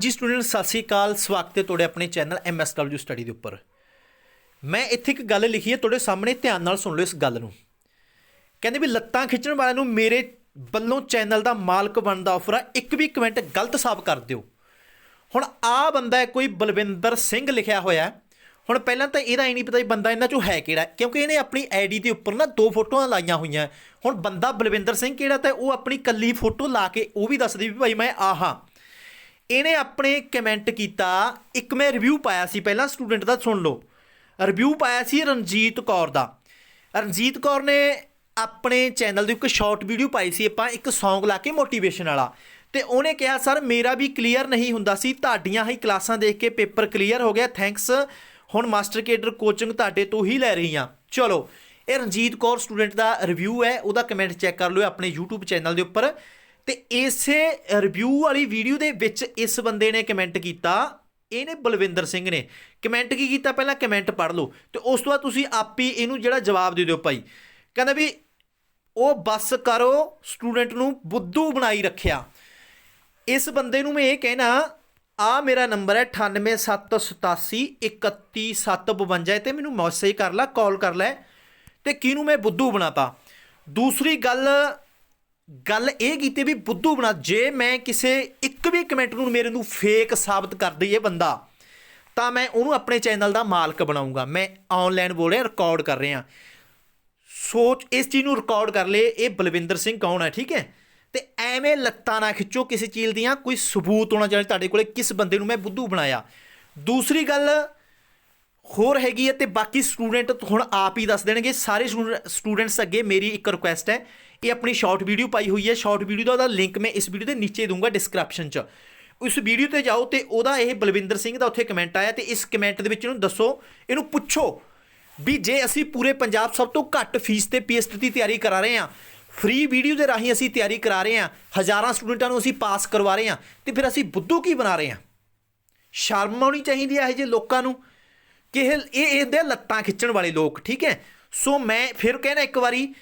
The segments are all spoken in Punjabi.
ਹਾਂਜੀ ਸਟੂਡੈਂਟ ਸਤਿ ਸ੍ਰੀ ਅਕਾਲ। ਸਵਾਗਤ ਹੈ ਤੁਹਾਡੇ ਆਪਣੇ ਚੈਨਲ MSW ਸਟੱਡੀ ਦੇ ਉੱਪਰ। ਮੈਂ ਇੱਥੇ ਇੱਕ ਗੱਲ ਲਿਖੀ ਹੈ, ਤੁਹਾਡੇ ਸਾਹਮਣੇ ਧਿਆਨ ਨਾਲ ਸੁਣ ਲਓ ਇਸ ਗੱਲ ਨੂੰ। ਕਹਿੰਦੇ ਵੀ ਲੱਤਾਂ ਖਿੱਚਣ ਵਾਲਿਆਂ ਨੂੰ ਮੇਰੇ ਵੱਲੋਂ ਚੈਨਲ ਦਾ ਮਾਲਕ ਬਣਨ ਦਾ ਆਫਰ ਆ, ਇੱਕ ਵੀ ਕਮੈਂਟ ਗਲਤ ਸਾਬ ਕਰ ਦਿਓ। ਹੁਣ ਆ ਬੰਦਾ ਹੈ, ਕੋਈ ਬਲਵਿੰਦਰ ਸਿੰਘ ਲਿਖਿਆ ਹੋਇਆ ਹੁਣ ਪਹਿਲਾਂ ਤਾਂ ਇਹਦਾ ਹੀ ਨਹੀਂ ਪਤਾ ਵੀ ਬੰਦਾ ਇਹਨਾਂ ਚੋਂ ਹੈ ਕਿਹੜਾ ਕਿਉਂਕਿ ਇਹਨੇ ਆਪਣੀ ਆਈਡੀ ਦੇ ਉੱਪਰ ਨਾ ਦੋ ਫੋਟੋਆਂ ਲਾਈਆਂ ਹੋਈਆਂ। ਹੁਣ ਬੰਦਾ ਬਲਵਿੰਦਰ ਸਿੰਘ ਕਿਹੜਾ ਤਾਂ ਉਹ ਆਪਣੀ ਕੱਲੀ ਫੋਟੋ ਲਾ ਕੇ ਉਹ ਵੀ ਦੱਸਦੀ ਵੀ ਭਾਈ ਮੈਂ ਆਹਾਂ ਇਹਨੇ ਆਪਣੇ ਕਮੈਂਟ ਕੀਤਾ, ਇੱਕ ਮੈਂ ਰਿਵਿਊ ਪਾਇਆ ਸੀ, ਪਹਿਲਾਂ ਸਟੂਡੈਂਟ ਦਾ ਸੁਣ ਲਓ। ਰਿਵਿਊ ਪਾਇਆ ਸੀ ਰਣਜੀਤ ਕੌਰ ਦਾ। ਰਣਜੀਤ ਕੌਰ ਨੇ ਆਪਣੇ ਚੈਨਲ ਦੀ ਇੱਕ ਸ਼ਾਰਟ ਵੀਡੀਓ ਪਾਈ ਸੀ ਆਪਾਂ, ਇੱਕ Song ਲਾ ਕੇ ਮੋਟੀਵੇਸ਼ਨ ਵਾਲਾ। ਤੇ ਉਹਨੇ ਕਿਹਾ, ਸਰ, ਮੇਰਾ ਵੀ ਕਲੀਅਰ ਨਹੀਂ ਹੁੰਦਾ ਸੀ, ਤੁਹਾਡੀਆਂ ਹੀ ਕਲਾਸਾਂ ਦੇਖ ਕੇ ਪੇਪਰ ਕਲੀਅਰ ਹੋ ਗਿਆ ਥੈਂਕਸ ਹੁਣ ਮਾਸਟਰ ਕੇਡਰ ਕੋਚਿੰਗ ਤੁਹਾਡੇ ਤੋਂ ਹੀ ਲੈ ਰਹੀ ਹਾਂ। ਚਲੋ, ਇਹ ਰਣਜੀਤ ਕੌਰ ਸਟੂਡੈਂਟ ਦਾ ਰਿਵਿਊ ਹੈ, ਉਹਦਾ ਕਮੈਂਟ ਚੈੱਕ ਕਰ ਲਿਓ ਆਪਣੇ YouTube ਚੈਨਲ ਦੇ ਉੱਪਰ। ਤੇ ਇਸੇ ਰਿਵਿਊ ਵਾਲੀ ਵੀਡੀਓ ਦੇ ਵਿੱਚ ਇਸ ਬੰਦੇ ਨੇ ਕਮੈਂਟ ਕੀਤਾ। ਇਹਨੇ ਬਲਵਿੰਦਰ ਸਿੰਘ ਨੇ। ਕਮੈਂਟ ਕੀ ਕੀਤਾ? ਪਹਿਲਾਂ ਕਮੈਂਟ ਪੜ੍ਹ ਲਓ। ਤੇ ਉਸ ਤੋਂ ਬਾਅਦ ਤੁਸੀਂ ਆਪੀ ਇਹਨੂੰ ਜਿਹੜਾ ਜਵਾਬ ਦੇ ਦਿਓ ਭਾਈ। ਕਹਿੰਦਾ ਵੀ ਉਹ ਬੱਸ ਕਰੋ ਸਟੂਡੈਂਟ ਨੂੰ ਬੁੱਧੂ ਬਣਾਈ ਰੱਖਿਆ। ਇਸ ਬੰਦੇ ਨੂੰ ਮੈਂ ਇਹ ਕਹਿਣਾ, ਆ ਮੇਰਾ ਨੰਬਰ ਹੈ 9878831752 ਤੇ ਮੈਨੂੰ ਮੈਸੇਜ ਕਰ ਲੈ ਕਾਲ ਕਰ ਲੈ। ਤੇ ਕਿਹਨੂੰ ਮੈਂ ਬੁੱਧੂ ਬਣਾਤਾ? ਦੂਸਰੀ ਗੱਲ ਗੱਲ ਇਹ ਕੀਤੀ ਵੀ ਬੁੱਧੂ ਬਣਾ, ਜੇ ਮੈਂ ਕਿਸੇ ਇੱਕ ਵੀ ਕਮੈਂਟ ਨੂੰ ਮੇਰੇ ਨੂੰ ਫੇਕ ਸਾਬਤ ਕਰ ਦਈਏ ਬੰਦਾ, ਤਾਂ ਮੈਂ ਉਹਨੂੰ ਆਪਣੇ ਚੈਨਲ ਦਾ ਮਾਲਕ ਬਣਾਉਂਗਾ। ਮੈਂ ਆਨਲਾਈਨ ਬੋਲ ਰਿਹਾ ਰਿਕਾਰਡ ਕਰ ਰਿਹਾ। ਸੋਚ, ਇਸ ਚੀਜ਼ ਨੂੰ ਰਿਕਾਰਡ ਕਰ ਲਏ, ਇਹ ਬਲਵਿੰਦਰ ਸਿੰਘ ਕੌਣ ਹੈ, ਠੀਕ ਹੈ? ਤੇ ਐਵੇਂ ਲੱਤਾਂ ਨਾ ਖਿੱਚੋ ਕਿਸੇ ਚੀਜ਼ ਦੀਆਂ, ਕੋਈ ਸਬੂਤ ਹੋਣਾ ਚਾਹੀਦਾ ਤੁਹਾਡੇ ਕੋਲੇ, ਕਿਸ ਬੰਦੇ ਨੂੰ ਮੈਂ ਬੁੱਧੂ ਬਣਾਇਆ। ਦੂਸਰੀ ਗੱਲ ਹੋਰ ਹੈਗੀ ਹੈ ਤੇ ਬਾਕੀ ਸਟੂਡੈਂਟ ਹੁਣ ਆਪ ਹੀ ਦੱਸ ਦੇਣਗੇ। ਸਾਰੇ ਸਟੂਡੈਂਟਸ ਅੱਗੇ ਮੇਰੀ ਇੱਕ ਰਿਕੁਐਸਟ ਹੈ। ਇਹ ਆਪਣੀ ਸ਼ਾਰਟ ਵੀਡੀਓ ਪਾਈ ਹੋਈ ਹੈ। ਸ਼ਾਰਟ ਵੀਡੀਓ ਦਾ ਉਹਦਾ ਲਿੰਕ ਮੈਂ ਇਸ ਵੀਡੀਓ ਦੇ ਨੀਚੇ ਦੂੰਗਾ ਡਿਸਕ੍ਰਿਪਸ਼ਨ 'ਚ। ਉਸ ਵੀਡੀਓ ਤੇ ਜਾਓ ਤੇ ਉਹਦਾ ਇਹ ਬਲਵਿੰਦਰ ਸਿੰਘ ਦਾ ਉੱਥੇ ਕਮੈਂਟ ਆਇਆ ਤੇ ਇਸ ਕਮੈਂਟ ਦੇ ਵਿੱਚ ਇਹਨੂੰ ਦੱਸੋ, ਇਹਨੂੰ ਪੁੱਛੋ ਵੀ ਜੇ ਅਸੀਂ ਪੂਰੇ ਪੰਜਾਬ ਸਭ ਤੋਂ ਘੱਟ ਫੀਸ ਤੇ ਪੀਐਸਟੀ ਦੀ ਤਿਆਰੀ ਕਰਾ ਰਹੇ ਹਾਂ ਫ੍ਰੀ ਵੀਡੀਓ ਦੇ ਰਾਹੀਂ ਅਸੀਂ ਤਿਆਰੀ ਕਰਾ ਰਹੇ ਹਾਂ, ਹਜ਼ਾਰਾਂ ਸਟੂਡੈਂਟਾਂ ਨੂੰ ਅਸੀਂ ਪਾਸ ਕਰਵਾ ਰਹੇ ਹਾਂ, ਤੇ ਫਿਰ ਅਸੀਂ ਬੁੱਧੂ ਕੀ ਬਣਾ ਰਹੇ ਹਾਂ? ਸ਼ਰਮ ਆਉਣੀ ਚਾਹੀਦੀ ਹੈ ਇਹ ਜੇ ਲੋਕਾਂ ਨੂੰ। ਕਿ ਇਹ ਇਹਦੇ ਲੱਤਾਂ ਖਿੱਚਣ ਵਾਲੇ ਲੋਕ, ਠੀਕ ਹੈ? ਸੋ ਮੈਂ ਫਿਰ ਕਹਿਣਾ ਇੱਕ ਵਾਰੀ,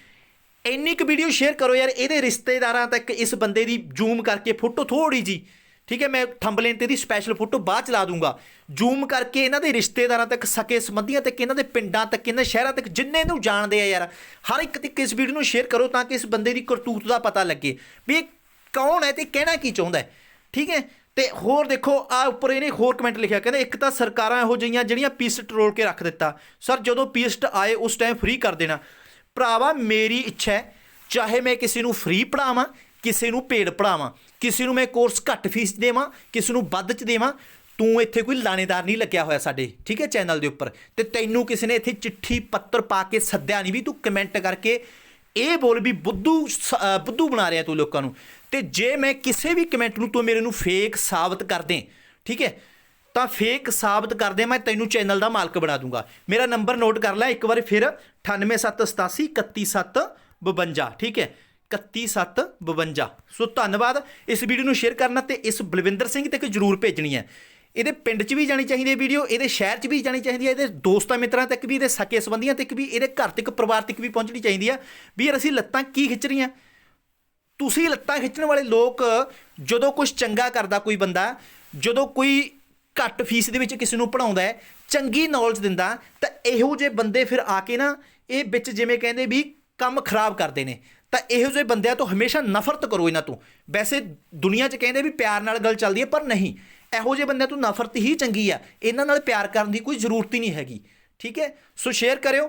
ਇੰਨੀ ਕੁ ਵੀਡੀਓ ਸ਼ੇਅਰ ਕਰੋ ਯਾਰ, ਇਹਦੇ ਰਿਸ਼ਤੇਦਾਰਾਂ ਤੱਕ ਇਸ ਬੰਦੇ ਦੀ ਜ਼ੂਮ ਕਰਕੇ ਫੋਟੋ ਥੋੜੀ ਜੀ ਠੀਕ ਹੈ? ਮੈਂ ਥੰਬਲੇਨ ਤੇ ਦੀ ਸਪੈਸ਼ਲ ਫੋਟੋ ਬਾਅਦ ਚ ਲਾ ਦੂੰਗਾ। ਜ਼ੂਮ ਕਰਕੇ ਇਹਨਾਂ ਦੇ ਰਿਸ਼ਤੇਦਾਰਾਂ ਤੱਕ, ਸਕੇ ਸੰਬੰਧੀਆਂ ਤੱਕ, ਇਹਨਾਂ ਦੇ ਪਿੰਡਾਂ ਤੱਕ, ਇਹਨਾਂ ਸ਼ਹਿਰਾਂ ਤੱਕ ਜਿੰਨੇ ਨੂੰ ਜਾਣਦੇ ਆ ਯਾਰ, ਹਰ ਇੱਕ ਤੱਕ ਇਸ ਵੀਡੀਓ ਨੂੰ ਸ਼ੇਅਰ ਕਰੋ ਤਾਂ ਕਿ ਇਸ ਬੰਦੇ ਦੀ ਕਰਤੂਤ ਦਾ ਪਤਾ ਲੱਗੇ। ਵੀ ਇਹ ਕੌਣ ਹੈ ਤੇ ਕਹਿਣਾ ਕੀ ਚਾਹੁੰਦਾ ਹੈ? ਠੀਕ ਹੈ? ਤੇ ਹੋਰ ਦੇਖੋ ਆ ਉੱਪਰ ਇਹਨੇ ਹੋਰ ਕਮੈਂਟ ਲਿਖਿਆ, ਕਹਿੰਦੇ ਇੱਕ ਤਾਂ ਸਰਕਾਰਾਂ ਇਹੋ ਜਿਹੀਆਂ ਜਿਹੜੀਆਂ ਪੀਸਟ ਰੋਲ ਕੇ ਰੱਖ ਦਿੱਤਾ। ਸਰ ਜਦੋਂ ਪੀਸਟ ਆਏ, ਉਸ ਟਾਈਮ ਫ੍ਰੀ ਕਰ ਦੇਣਾ। ਭਰਾਵਾ, ਮੇਰੀ ਇੱਛਾ ਹੈ, ਚਾਹੇ ਮੈਂ ਕਿਸੇ ਨੂੰ ਫ੍ਰੀ ਪੜਾਵਾਂ ਕਿਸੇ ਨੂੰ ਪੇਡ ਪੜਾਵਾਂ ਕਿਸੇ ਨੂੰ ਮੈਂ ਕੋਰਸ ਘੱਟ ਫੀਸ ਦੇਵਾਂ, ਕਿਸੇ ਨੂੰ ਵੱਧ ਚ ਦੇਵਾਂ, ਤੂੰ ਇੱਥੇ ਕੋਈ ਲਾਣੇਦਾਰ ਨਹੀਂ ਲੱਗਿਆ ਹੋਇਆ ਸਾਡੇ, ਠੀਕ ਹੈ ਚੈਨਲ ਦੇ ਉੱਪਰ। ਤੇ ਤੈਨੂੰ ਕਿਸੇ ਨੇ ਇੱਥੇ ਚਿੱਠੀ ਪੱਤਰ ਪਾ ਕੇ ਸੱਦਿਆ ਨਹੀਂ ਵੀ ਤੂੰ ਕਮੈਂਟ ਕਰਕੇ ਇਹ ਬੋਲ ਵੀ ਬੁੱਧੂ ਸ- ਬੁੱਧੂ ਬਣਾ ਰਿਹਾ ਤੂੰ ਲੋਕਾਂ ਨੂੰ। ਤੇ ਜੇ ਮੈਂ ਕਿਸੇ ਵੀ ਕਮੈਂਟ ਨੂੰ ਤੂੰ ਮੇਰੇ ਨੂੰ ਫੇਕ ਸਾਬਤ ਕਰ ਦੇ, ਠੀਕ ਹੈ? ਤਾਂ ਫੇਕ ਸਾਬਤ ਕਰ ਦੇ, ਮੈਂ ਤੈਨੂੰ ਚੈਨਲ ਦਾ ਮਾਲਕ ਬਣਾ ਦੂੰਗਾ। ਮੇਰਾ ਨੰਬਰ ਨੋਟ ਕਰ ਲੈ, ਇੱਕ ਵਾਰ ਫਿਰ 9878831752 ਠੀਕ ਹੈ? 31752 ਸੋ ਧੰਨਵਾਦ ਇਸ ਵੀਡੀਓ ਨੂੰ ਸ਼ੇਅਰ ਕਰਨਾ ਤੇ ਇਸ ਬਲਵਿੰਦਰ ਸਿੰਘ ਤੱਕ ਜਰੂਰ ਭੇਜਣੀ ਹੈ। ਇਹਦੇ ਪਿੰਡ 'ਚ ਵੀ ਜਾਣੀ ਚਾਹੀਦੀ ਹੈ ਵੀਡੀਓ, ਇਹਦੇ ਸ਼ਹਿਰ 'ਚ ਵੀ ਜਾਣੀ ਚਾਹੀਦੀ ਹੈ, ਇਹਦੇ ਦੋਸਤਾਂ ਮਿੱਤਰਾਂ ਤੱਕ ਵੀ, ਇਹਦੇ ਸਕੇ ਸੰਬੰਧੀਆਂ ਤੱਕ ਵੀ, ਇਹਦੇ ਘਰ ਤੱਕ, ਪਰਿਵਾਰ ਤੱਕ ਵੀ ਪਹੁੰਚਣੀ ਚਾਹੀਦੀ ਹੈ ਵੀ ਯਾਰ ਅਸੀਂ ਲੱਤਾਂ ਕੀ ਖਿੱਚ ਰਹੀਆਂ? ਤੁਸੀਂ ਲੱਤਾਂ ਖਿੱਚਣ ਵਾਲੇ ਲੋਕ, ਜਦੋਂ ਕੁਝ ਚੰਗਾ ਕਰਦਾ ਕੋਈ ਬੰਦਾ, ਜਦੋਂ ਕੋਈ ਘੱਟ ਫੀਸ ਦੇ ਵਿੱਚ ਕਿਸੇ ਨੂੰ ਪੜਾਉਂਦਾ ਹੈ, ਚੰਗੀ ਨੌਲੇਜ ਦਿੰਦਾ, ਤਾਂ ਇਹੋ ਜਿਹੇ ਬੰਦੇ ਫਿਰ ਆ ਕੇ ਨਾ, ਇਹ ਵਿੱਚ ਜਿਵੇਂ ਕਹਿੰਦੇ ਵੀ ਕੰਮ ਖਰਾਬ ਕਰਦੇ ਨੇ। ਤਾਂ ਇਹੋ ਜਿਹੇ ਬੰਦਿਆਂ ਤੋਂ ਹਮੇਸ਼ਾ ਨਫ਼ਰਤ ਕਰੋ ਇਹਨਾਂ ਤੋਂ। ਵੈਸੇ ਦੁਨੀਆ 'ਚ ਕਹਿੰਦੇ ਵੀ ਪਿਆਰ ਨਾਲ ਗੱਲ ਚੱਲਦੀ ਹੈ, ਪਰ ਨਹੀਂ। ਇਹੋ ਜਿਹੇ ਬੰਦਿਆਂ ਤੋਂ ਨਫ਼ਰਤ ਹੀ ਚੰਗੀ ਆ। ਇਹਨਾਂ ਨਾਲ ਪਿਆਰ ਕਰਨ ਦੀ ਕੋਈ ਜ਼ਰੂਰਤ ਹੀ ਨਹੀਂ ਹੈਗੀ। ਠੀਕ ਹੈ? ਸੋ ਸ਼ੇਅਰ ਕਰਿਓ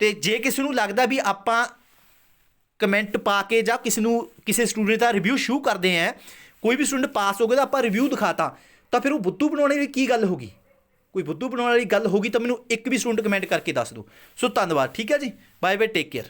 ਤੇ ਜੇ ਕਿਸੇ ਨੂੰ ਲੱਗਦਾ ਵੀ ਆਪਾਂ ਕਮੈਂਟ ਪਾ ਕੇ ਜਾਂ ਕਿਸੇ ਨੂੰ ਕਿਸੇ ਸਟੂਡੈਂਟ ਦਾ ਰਿਵਿਊ ਸ਼ੂ ਕਰਦੇ ਆ ਕੋਈ ਵੀ ਸਟੂਡੈਂਟ ਪਾਸ ਹੋ ਗਿਆ ਤਾਂ ਆਪਾਂ ਰਿਵਿਊ ਦਿਖਾਤਾ, ਤਾਂ ਫਿਰ ਉਹ ਬੁੱਧੂ ਬਣਾਉਣ ਵਾਲੀ ਕੀ ਗੱਲ ਹੋਗੀ ਕੋਈ ਬੁੱਧੂ ਬਣਾਉਣ ਵਾਲੀ ਗੱਲ ਹੋਗੀ ਤਾਂ ਮੈਨੂੰ ਇੱਕ ਵੀ ਸਟੂਡੈਂਟ ਕਮੈਂਟ ਕਰਕੇ ਦੱਸ ਦਿਓ। ਸੋ ਧੰਨਵਾਦ। ਠੀਕ ਹੈ ਜੀ? Bye bye take care